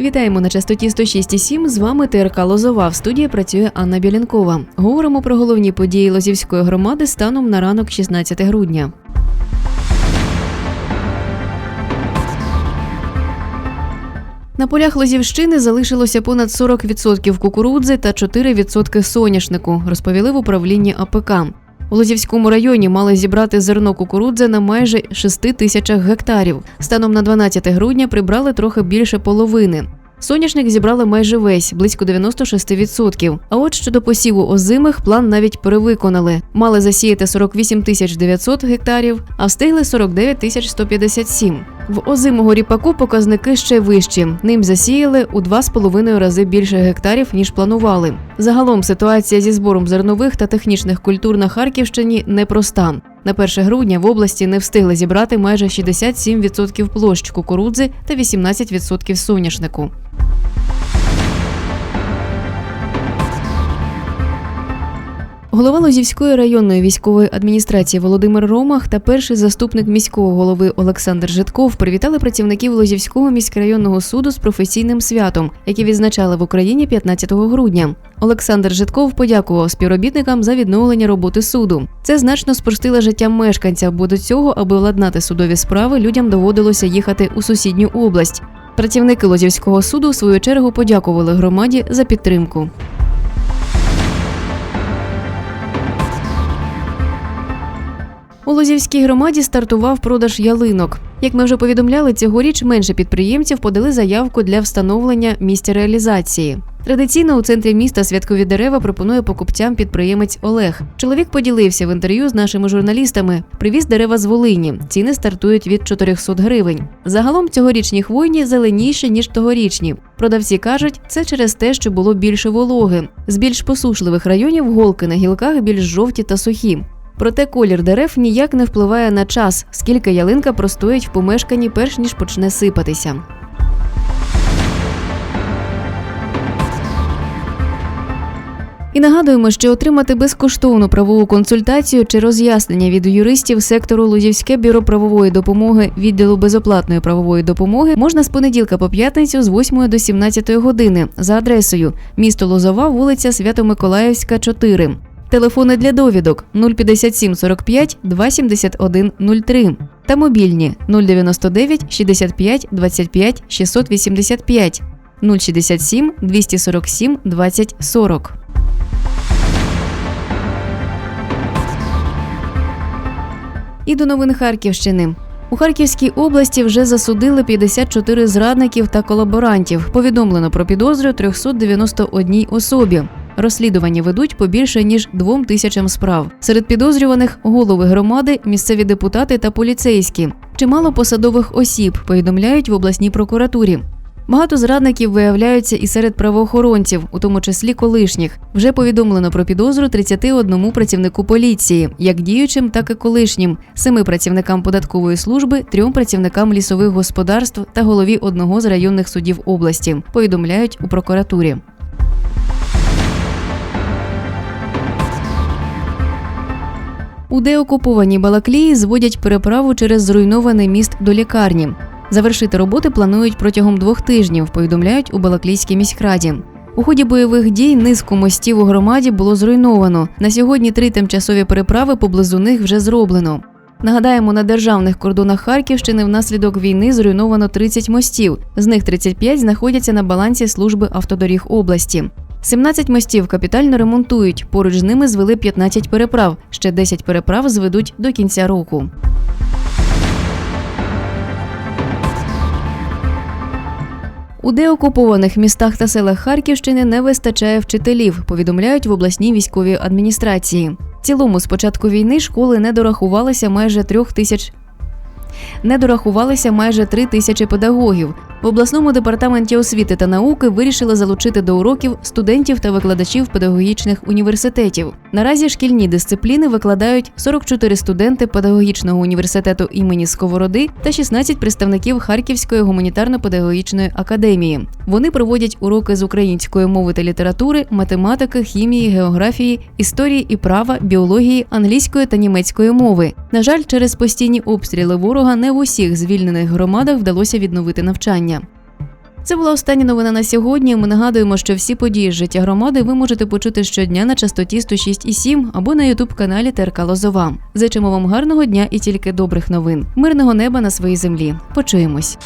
Вітаємо на частоті 106,7. З вами ТРК Лозова. В студії працює Анна Білянкова. Говоримо про головні події Лозівської громади станом на ранок 16 грудня. На полях Лозівщини залишилося понад 40% кукурудзи та 4% соняшнику, розповіли в управлінні АПК. У Лозівському районі мали зібрати зерно кукурудзи на майже 6 тисячах гектарів. Станом на 12 грудня прибрали трохи більше половини. Соняшник зібрали майже весь, близько 96%. А от щодо посіву озимих, план навіть перевиконали. Мали засіяти 48 тисяч 900 гектарів, а встигли 49 тисяч 157. В озимого ріпаку показники ще вищі. Ним засіяли у 2,5 рази більше гектарів, ніж планували. Загалом ситуація зі збором зернових та технічних культур на Харківщині непроста. На 1 грудня в області не встигли зібрати майже 67% площ кукурудзи та 18% соняшнику. Голова Лозівської районної військової адміністрації Володимир Ромах та перший заступник міського голови Олександр Житков привітали працівників Лозівського міськрайонного суду з професійним святом, яке відзначали в Україні 15 грудня. Олександр Житков подякував співробітникам за відновлення роботи суду. Це значно спростило життя мешканця, бо до цього, аби владнати судові справи, людям доводилося їхати у сусідню область. Працівники Лозівського суду в свою чергу подякували громаді за підтримку. У Лозівській громаді стартував продаж ялинок. Як ми вже повідомляли, цьогоріч менше підприємців подали заявку для встановлення місця реалізації. Традиційно у центрі міста святкові дерева пропонує покупцям підприємець Олег. Чоловік поділився в інтерв'ю з нашими журналістами. Привіз дерева з Волині. Ціни стартують від 400 гривень. Загалом цьогорічні хвойні зеленіші ніж тогорічні. Продавці кажуть, це через те, що було більше вологи. З більш посушливих районів голки на гілках більш жовті та сухі. Проте колір дерев ніяк не впливає на час, скільки ялинка простоїть в помешканні, перш ніж почне сипатися. І нагадуємо, що отримати безкоштовну правову консультацію чи роз'яснення від юристів сектору Лузівське бюро правової допомоги відділу безоплатної правової допомоги можна з понеділка по п'ятницю з 8 до 17 години за адресою місто Лозова, вулиця Свято-Миколаївська, 4. Телефони для довідок 057 45 271 03 та мобільні 099 65 25 685 067 247 20 40. І до новин Харківщини. У Харківській області вже засудили 54 зрадників та колаборантів. Повідомлено про підозрю 391 особі. Розслідування ведуть по більше ніж двом тисячам справ. Серед підозрюваних голови громади, місцеві депутати та поліцейські. Чимало посадових осіб повідомляють в обласній прокуратурі. Багато зрадників виявляються і серед правоохоронців, у тому числі колишніх. Вже повідомлено про підозру 31 працівнику поліції, як діючим, так і колишнім, семи працівникам податкової служби, трьом працівникам лісових господарств та голові одного з районних судів області. Повідомляють у прокуратурі. У деокупованій Балаклії зводять переправу через зруйнований міст до лікарні. Завершити роботи планують протягом двох тижнів, повідомляють у Балаклійській міськраді. У ході бойових дій низку мостів у громаді було зруйновано. На сьогодні три тимчасові переправи поблизу них вже зроблено. Нагадаємо, на державних кордонах Харківщини внаслідок війни зруйновано 30 мостів. З них 35 знаходяться на балансі служби автодоріг області. 17 мостів капітально ремонтують. Поруч з ними звели 15 переправ. Ще 10 переправ зведуть до кінця року. У деокупованих містах та селах Харківщини не вистачає вчителів, повідомляють в обласній військовій адміністрації. В цілому, з початку війни школи не дорахувалися майже трьох тисяч. Не дорахувалися майже три тисячі педагогів. В обласному департаменті освіти та науки вирішили залучити до уроків студентів та викладачів педагогічних університетів. Наразі шкільні дисципліни викладають 44 студенти педагогічного університету імені Сковороди та 16 представників Харківської гуманітарно-педагогічної академії. Вони проводять уроки з української мови та літератури, математики, хімії, географії, історії і права, біології, англійської та німецької мови. На жаль, через постійні обстріли ворога не в усіх звільнених громадах вдалося відновити навчання. Це була остання новина на сьогодні. Ми нагадуємо, що всі події з життя громади ви можете почути щодня на частоті 106,7 або на ютуб каналі ТРК Лозова. Зичимо вам гарного дня і тільки добрих новин, мирного неба на своїй землі. Почуємось.